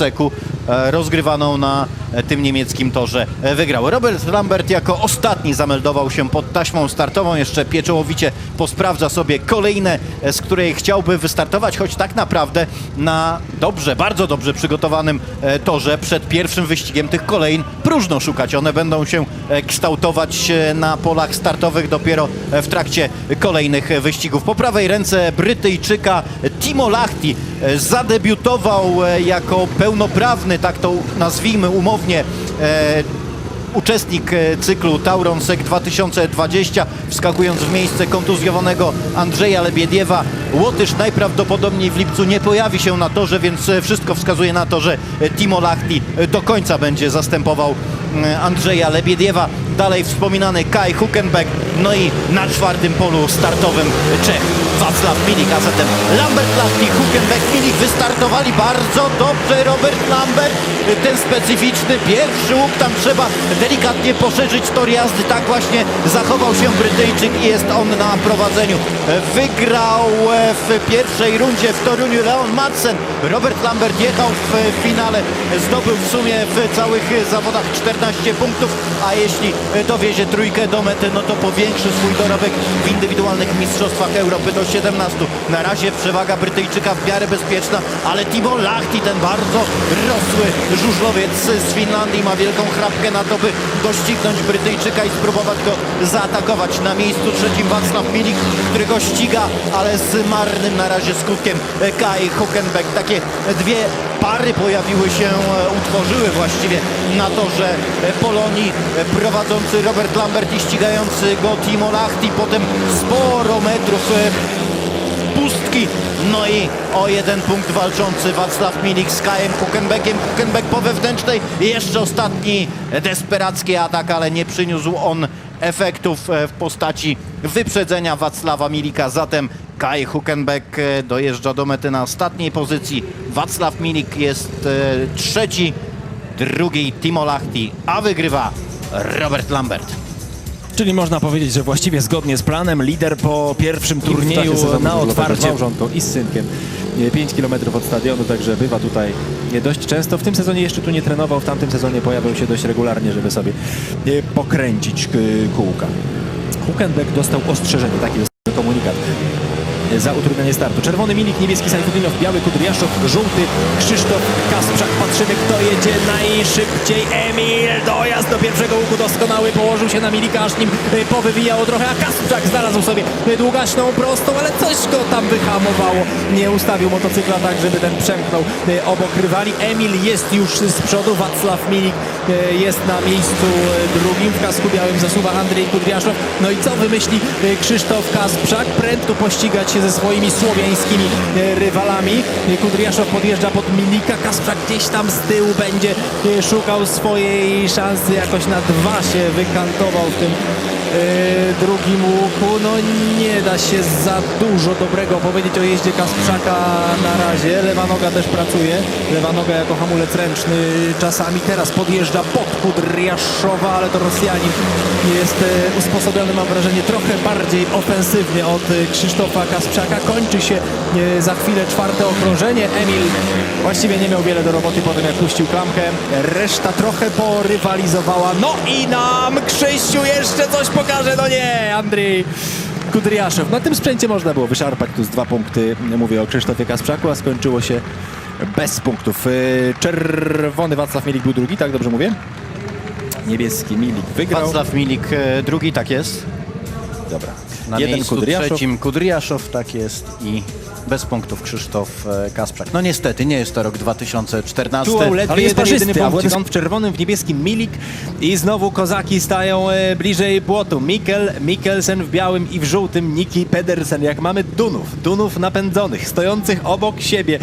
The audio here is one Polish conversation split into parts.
Seku e, rozgrywaną na e, tym niemieckim torze e, wygrał. Robert Lambert jako ostatni zameldował się pod taśmą startową. Jeszcze pieczołowicie posprawdza sobie kolejne, e, z której chciałby wystartować, choć tak naprawdę na dobrze, bardzo dobrze przygotowanym e, torze przed pierwszym wyścigiem tych kolejn próżno szukać. One będą się e, kształtować e, na polach startowych dopiero e, w trakcie kolejnych e, wyścigów. Po prawej ręce Brytyjczyka Timo Lahti e, zadebiutował e, jako pełnoprawny, tak to nazwijmy umownie, e, uczestnik e, cyklu Tauron Sek 2020, wskakując w miejsce kontuzjowanego Andrzeja Lebiediewa. Łotysz najprawdopodobniej w lipcu nie pojawi się na torze, więc e, wszystko wskazuje na to, że e, Timo Lahti e, do końca będzie zastępował Andrzeja Lebiediewa. Dalej wspominany Kai Huckenbeck, no i na czwartym polu startowym Czech Wacław Milik, a zatem Lambert Lahti, Huckenbeck, Milik wystartowali bardzo dobrze. Robert Lambert, ten specyficzny pierwszy łuk, tam trzeba delikatnie poszerzyć tor jazdy. Tak właśnie zachował się Brytyjczyk i jest on na prowadzeniu. Wygrał w pierwszej rundzie w Toruniu Leon Madsen. Robert Lambert jechał w finale, zdobył w sumie w całych zawodach 14 punktów, a jeśli dowiezie trójkę do mety, no to powiększy swój dorobek w indywidualnych mistrzostwach Europy do 17. Na razie przewaga Brytyjczyka w miarę bezpieczna, ale Timo Lahti, ten bardzo rosły żużlowiec z Finlandii, ma wielką chrapkę na to, by doścignąć Brytyjczyka i spróbować go zaatakować. Na miejscu trzecim Wacław Milik, który go ściga, ale z marnym na razie skutkiem Kai Huckenbeck. Takie dwie pary pojawiły się, e, utworzyły właściwie na torze e, Polonii e, prowadzący Robert Lambert i ścigający go Timo Lahti. Potem sporo metrów pustki. No i o jeden punkt walczący Wacław Milik z Kajem Huckenbeckiem. Huckenbeck po wewnętrznej. Jeszcze ostatni desperacki atak, ale nie przyniósł on efektów w postaci wyprzedzenia Wacława Milika. Zatem Kai Huckenbeck e, dojeżdża do mety na ostatniej pozycji. Wacław Milik jest e, trzeci, drugi Timo Lahti, a wygrywa Robert Lambert. Czyli można powiedzieć, że właściwie zgodnie z planem lider po pierwszym turnieju na otwarcie. Z małżonką i z synkiem. 5 km od stadionu, także bywa tutaj nie dość często. W tym sezonie jeszcze tu nie trenował, w tamtym sezonie pojawiał się dość regularnie, żeby sobie e, pokręcić kółka. Huckenbeck dostał ostrzeżenie, taki jest komunikat za utrudnianie startu. Czerwony Milik, niebieski Sajfudinow, biały Kudriaszow, żółty Krzysztof Kasprzak. Patrzymy, kto jedzie najszybciej. Emil, dojazd do pierwszego łuku doskonały, położył się na Milika, aż nim e, powywijało trochę, a Kasprzak znalazł sobie e, długaśną prostą, ale coś go tam wyhamowało. Nie ustawił motocykla tak, żeby ten przemknął e, obok rywali. Emil jest już z przodu, Wacław Milik jest na miejscu drugim. W kasku białym zasuwa Andrzej Kudriaszow. No i co wymyśli Krzysztof Kasprzak? Prędko pościgać się ze swoimi słowiańskimi e, rywalami. E, Kudriaszow podjeżdża pod Milika. Kasprzak gdzieś tam z tyłu będzie e, szukał swojej szansy. Jakoś na dwa się wykantował w tym drugim łuku. No nie da się za dużo dobrego powiedzieć o jeździe Kasprzaka na razie. Lewa noga też pracuje. Lewa noga jako hamulec ręczny czasami. Teraz podjeżdża pod Kudriaszowa, ale to Rosjanin jest e, usposobiony, mam wrażenie, trochę bardziej ofensywnie od e, Krzysztofa Kasprzaka. Kończy się e, za chwilę czwarte okrążenie. Emil właściwie nie miał wiele do roboty po tym, jak puścił klamkę. Reszta trochę porywalizowała. No i nam Krzyściu jeszcze coś pokaże. No nie, Andrzej. Kudriaszow. Na tym sprzęcie można było wyszarpać tu z dwa punkty. Mówię o Krzysztofie Kasprzaku, a skończyło się bez punktów. Y, Czerwony Wacław Milik był drugi, tak dobrze mówię? Niebieski Milik wygrał. Wacław Milik e, drugi, tak jest. Dobra. Na Jeden miejscu Kudriaszow. trzecim Kudriaszow, tak jest i bez punktów Krzysztof e, Kasprzak. No niestety, nie jest to rok 2014. Tu ledwie Ale jest jeden, jedyny parzysty, a punkcik. Władys- On w czerwonym, w niebieskim Milik i znowu kozaki stają e, bliżej płotu. Mikkel, Mikkelsen w białym i w żółtym, Niki Pedersen. Jak mamy Dunów, Dunów napędzonych, stojących obok siebie,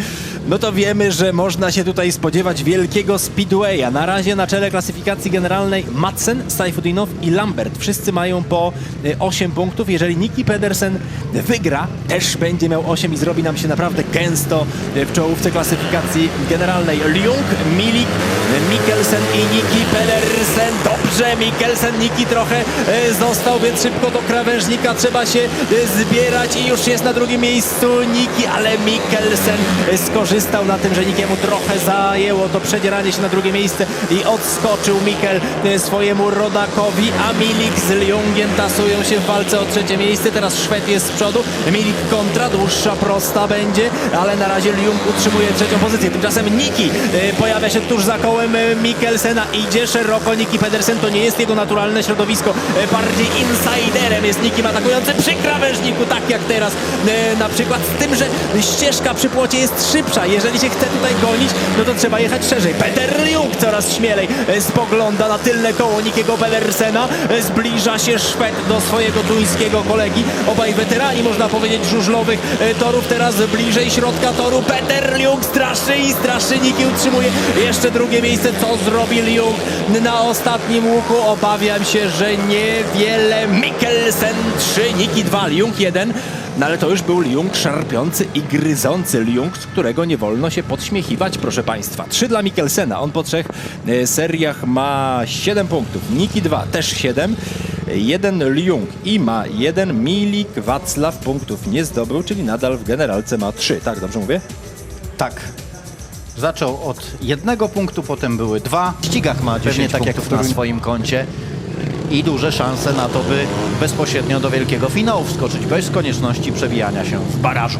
no to wiemy, że można się tutaj spodziewać wielkiego speedwaya. Na razie na czele klasyfikacji generalnej Madsen, Sajfudinow i Lambert. Wszyscy mają po e, 8 punktów. Jeżeli Niki Pedersen wygra, też będzie miał 8 i zrobi zrobi nam się naprawdę gęsto e, w czołówce klasyfikacji generalnej. Ljung, Milik, Mikkelsen i Niki Pedersen. Dobrze, Mikkelsen, Niki trochę e, został, więc szybko do krawężnika trzeba się e, zbierać i już jest na drugim miejscu Niki, ale Mikkelsen e, skorzystał na tym, że Nikiemu trochę zajęło to przedzieranie się na drugie miejsce i odskoczył Mikkel swojemu rodakowi, a Milik z Ljungiem tasują się w walce o trzecie miejsce. Teraz Szwed jest z przodu, Milik kontra, dłuższa prosta będzie, ale na razie Ljung utrzymuje trzecią pozycję. Tymczasem Niki pojawia się tuż za kołem Mikkelsena, idzie szeroko. Niki Pedersen, to nie jest jego naturalne środowisko, E, bardziej insiderem jest Nikim atakujący przy krawężniku, tak jak teraz. E, na przykład z tym, że ścieżka przy płocie jest szybsza, jeżeli się chce tutaj gonić, no to trzeba jechać szerzej. Peter Ljung coraz śmielej e, spogląda na tylne koło Nikiego Pedersena, zbliża się Szwed do swojego duńskiego kolegi, obaj weterani można powiedzieć żużlowych torów, teraz bliżej środka toru. Peter Ljung straszy i straszy, Niki utrzymuje jeszcze drugie miejsce, co zrobi Ljung na ostatnim łuku, obawiam się, że niewiele, Mikkelsen 3, Niki 2, Ljung 1, no ale to już był Ljung szarpiący i gryzący Ljung, z którego nie wolno się podśmiechiwać, proszę Państwa. 3 dla Mikkelsena, on po trzech e, seriach ma 7 punktów, Niki 2 też 7, jeden Ljung i ma jeden Milik Wacław punktów nie zdobył, czyli nadal w generalce ma 3, tak dobrze mówię? Tak. Zaczął od jednego punktu, potem były dwa. W ścigach ma 10 Pewnie tak jak w na swoim koncie i duże szanse na to, by bezpośrednio do wielkiego finału wskoczyć bez konieczności przebijania się w barażu.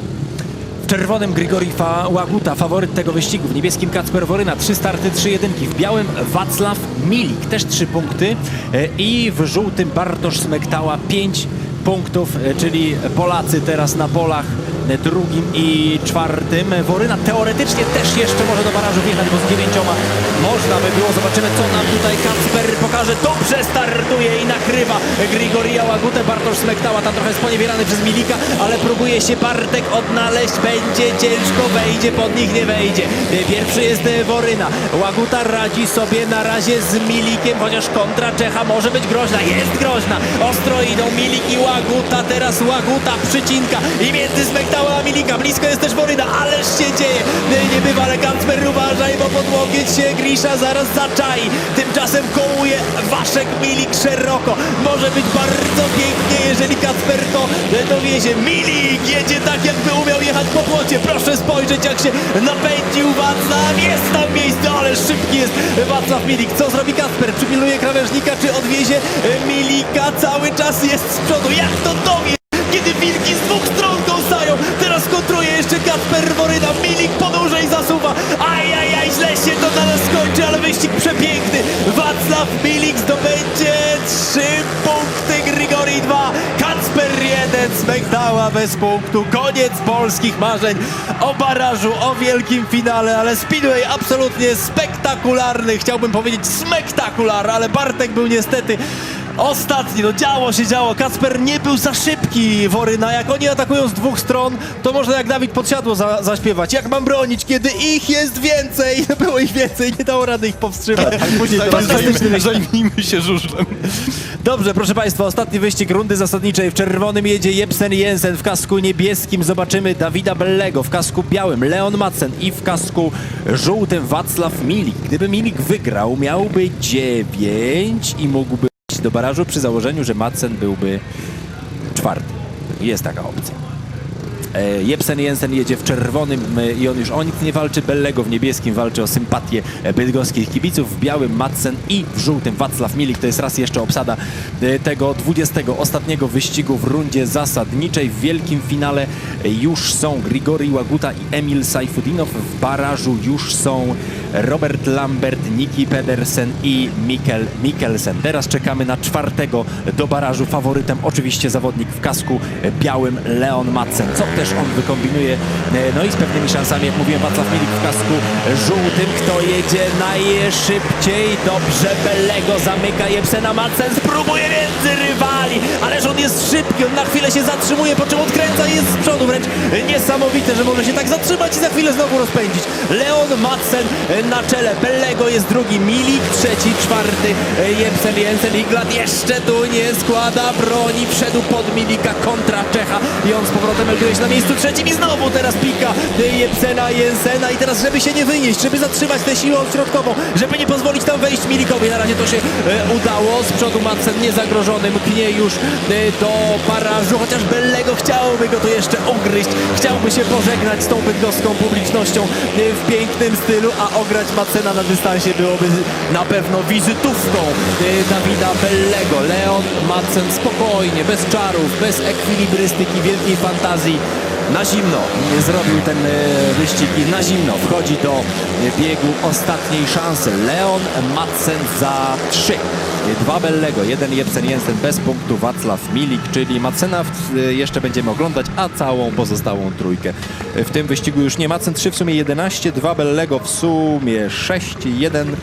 W czerwonym Grigori Fa Łaguta, faworyt tego wyścigu. W niebieskim Kacper Woryna, trzy starty, trzy jedynki. W białym Wacław Milik, też trzy punkty. E, I w żółtym Bartosz Smektała, pięć punktów, e, czyli Polacy teraz na polach drugim i czwartym. Woryna teoretycznie też jeszcze może do barażu wjechać, bo z dziewięcioma można by było. Zobaczymy, co nam tutaj Kacper pokaże. Dobrze startuje i nakrywa Grigoria Łagutę. Bartosz Smektała tam trochę sponiewierany przez Milika, ale próbuje się Bartek odnaleźć. Będzie ciężko, wejdzie pod nich, nie wejdzie. Pierwszy jest Woryna. Łaguta radzi sobie na razie z Milikiem, chociaż kontra Czecha może być groźna. Jest groźna. Ostro idą Milik i Łaguta. Teraz Łaguta przycinka i między Smektała a Milika. Blisko jest też Woryna, ależ się dzieje. Nie, bywa, ale Kacper uważaj, bo pod łokieć się Grisza zaraz zaczai. Tymczasem kołuje Waszek Milik szeroko. Może być bardzo pięknie, jeżeli Kacper to dowiezie. Milik jedzie tak, jakby umiał jechać po płocie. Proszę spojrzeć, jak się napędził Wacław. Jest tam miejsce, ale szybki jest Wacław Milik. Co zrobi Kacper? Przypilnuje krawężnika, czy odwiezie Milika? Cały czas jest z przodu. Jak to dowie? Kiedy wilki z dwóch stron kąsają. Teraz kontruje jeszcze Kacper Woryna. Milik podłużej zasuwa. Ajajaj, źle się to na nas skończy, ale wyścig przepiękny. Wacław Milik zdobędzie trzy punkty, Grigori 2, Kacper 1, Smektała bez punktu. Koniec polskich marzeń o barażu, o wielkim finale, ale Speedway absolutnie spektakularny. Chciałbym powiedzieć spektakularny, ale Bartek był niestety Ostatni, no działo się działo. Kacper nie był za szybki, Woryna. Jak oni atakują z dwóch stron, to można jak Dawid podsiadło za, zaśpiewać. Jak mam bronić, kiedy ich jest więcej? Było ich więcej, nie dało rady ich powstrzymać. Później Fantastyczny wyścig. zajmijmy się żużlem. Dobrze, proszę Państwa, ostatni wyścig rundy zasadniczej. W czerwonym jedzie Jebsen Jensen, w kasku niebieskim zobaczymy Dawida Bellego, w kasku białym Leon Madsen i w kasku żółtym Wacław Milik. Gdyby Milik wygrał, miałby 9 i mógłby do barażu przy założeniu, że Madsen byłby czwarty. Jest taka opcja. E, Jebsen Jensen jedzie w czerwonym e, i on już o nic nie walczy. Bellego w niebieskim walczy o sympatię e, bydgoskich kibiców. W białym Madsen i w żółtym Wacław Milik. To jest raz jeszcze obsada tego 20 ostatniego wyścigu w rundzie zasadniczej. W wielkim finale już są Grigori Łaguta i Emil Sajfudinow. W barażu już są Robert Lambert, Niki Pedersen i Mikkel Mikkelsen. Teraz czekamy na czwartego do barażu. Faworytem oczywiście zawodnik w kasku białym Leon Madsen. Co też on wykombinuje, no i z pewnymi szansami, jak mówiłem, Wacław Milik w kasku żółtym. Kto jedzie najszybciej? Dobrze, Bellego zamyka Jebsena Madsen, spróbuje między rywali, ależ on jest szybki, on na chwilę się zatrzymuje, po czym odkręca i jest z przodu wręcz. Niesamowite, że może się tak zatrzymać i za chwilę znowu rozpędzić. Leon Madsen na czele. Bellego jest drugi, Milik trzeci, czwarty, Jepsen, Jensen, Iglat jeszcze tu nie składa broni. Wszedł pod Milika kontra Czecha i on z powrotem Elgryś na miejscu trzecim i znowu teraz pika Jepsena, Jensena i teraz żeby się nie wynieść, żeby zatrzymać tę siłę środkową, żeby nie pozwolić tam wejść Milikowi. Na razie to się e, udało. Z przodu Madsen niezagrożony, mknie już e, do barażu, chociaż Bellego chciałoby go to jeszcze ugryźć. Chciałby się pożegnać z tą bydgoską publicznością e, w pięknym stylu, a ograć Madsena na dystansie byłoby na pewno wizytówką e, Dawida Bellego. Leon Madsen spokojnie, bez czarów, bez ekwilibrystyki, wielkiej fantazji. Na zimno zrobił ten e, wyścig i na zimno wchodzi do e, biegu ostatniej szansy. Leon Madsen za trzy. E, Dwa Bellego, jeden Jepsen Jensen bez punktu, Wacław Milik, czyli e, jeszcze będziemy oglądać, a całą pozostałą trójkę. W tym wyścigu już nie Madsen 3 w sumie 11, dwa Bellego w sumie 6, jeden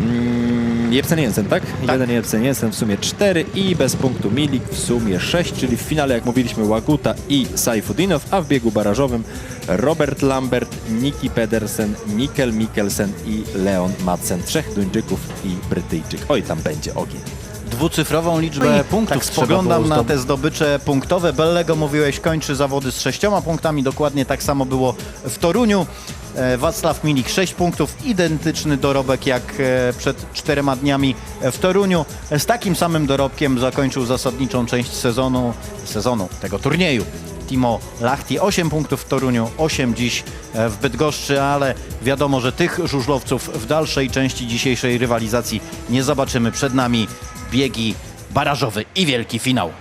Mm, Jepsen Jensen, tak? Jeden Jepsen Jensen w sumie 4 i bez punktu Milik w sumie 6, czyli w finale, jak mówiliśmy, Łaguta i Saifudinow, a w biegu barażowym Robert Lambert, Niki Pedersen, Mikkel Mikkelsen i Leon Madsen. Trzech Duńczyków i Brytyjczyk. Oj, tam będzie ogień. Dwucyfrową liczbę No i punktów. tak Spoglądam na te zdobycze punktowe. Bellego, mówiłeś, kończy zawody z sześcioma punktami. Dokładnie tak samo było w Toruniu. E, Wacław Milik 6 punktów, identyczny dorobek jak e, przed czterema dniami w Toruniu. Z takim samym dorobkiem zakończył zasadniczą część sezonu, sezonu tego turnieju. Timo Lachti 8 punktów w Toruniu, 8 dziś e, w Bydgoszczy, ale wiadomo, że tych żużlowców w dalszej części dzisiejszej rywalizacji nie zobaczymy. Przed nami biegi barażowy i wielki finał.